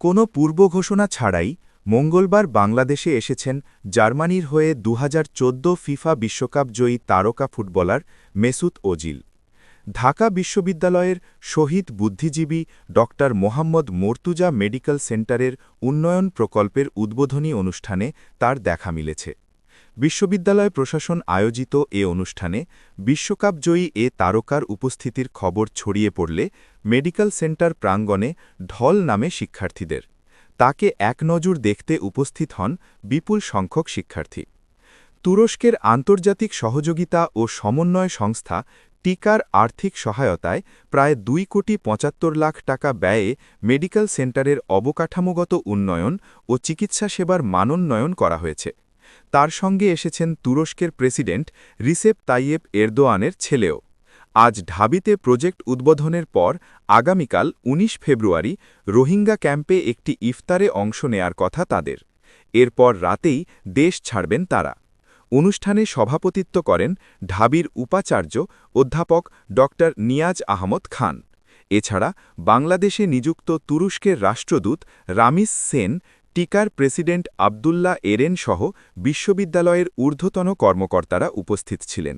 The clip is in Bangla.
কোনো পূর্ব ঘোষণা ছাড়াই মঙ্গলবার বাংলাদেশে এসেছেন জার্মানির হয়ে দু হাজার চোদ্দ ফিফা বিশ্বকাপ জয়ী তারকা ফুটবলার মেসুত ওজিল। ঢাকা বিশ্ববিদ্যালয়ের শহীদ বুদ্ধিজীবী ড মোহাম্মদ মর্তুজা মেডিকেল সেন্টারের উন্নয়ন প্রকল্পের উদ্বোধনী অনুষ্ঠানে তার দেখা মিলেছে। বিশ্ববিদ্যালয় প্রশাসন আয়োজিত এ অনুষ্ঠানে বিশ্বকাপজয়ী এ তারকার উপস্থিতির খবর ছড়িয়ে পড়লে মেডিকেল সেন্টার প্রাঙ্গণে ঢল নামে শিক্ষার্থীদের। তাকে এক নজর দেখতে উপস্থিত হন বিপুল সংখ্যক শিক্ষার্থী। তুরস্কের আন্তর্জাতিক সহযোগিতা ও সমন্বয় সংস্থা টিকার আর্থিক সহায়তায় প্রায় দুই কোটি পঁচাত্তর লাখ টাকা ব্যয়ে মেডিকেল সেন্টারের অবকাঠামোগত উন্নয়ন ও চিকিৎসা সেবার মানোন্নয়ন করা হয়েছে। তার সঙ্গে এসেছেন তুরস্কের প্রেসিডেন্ট রিসেপ তাইয়েব এরদোয়ানের ছেলেও। আজ ঢাবিতে প্রজেক্ট উদ্বোধনের পর আগামীকাল ১৯ ফেব্রুয়ারি রোহিঙ্গা ক্যাম্পে একটি ইফতারে অংশ নেয়ার কথা তাদের। এরপর রাতেই দেশ ছাড়বেন তারা। অনুষ্ঠানে সভাপতিত্ব করেন ঢাবির উপাচার্য অধ্যাপক ড নিয়াজ আহমদ খান। এছাড়া বাংলাদেশে নিযুক্ত তুরস্কের রাষ্ট্রদূত রামিস সেন টিকার প্রেসিডেন্ট আবদুল্লাহ এরেন সহ বিশ্ববিদ্যালয়ের ঊর্ধ্বতন কর্মকর্তারা উপস্থিত ছিলেন।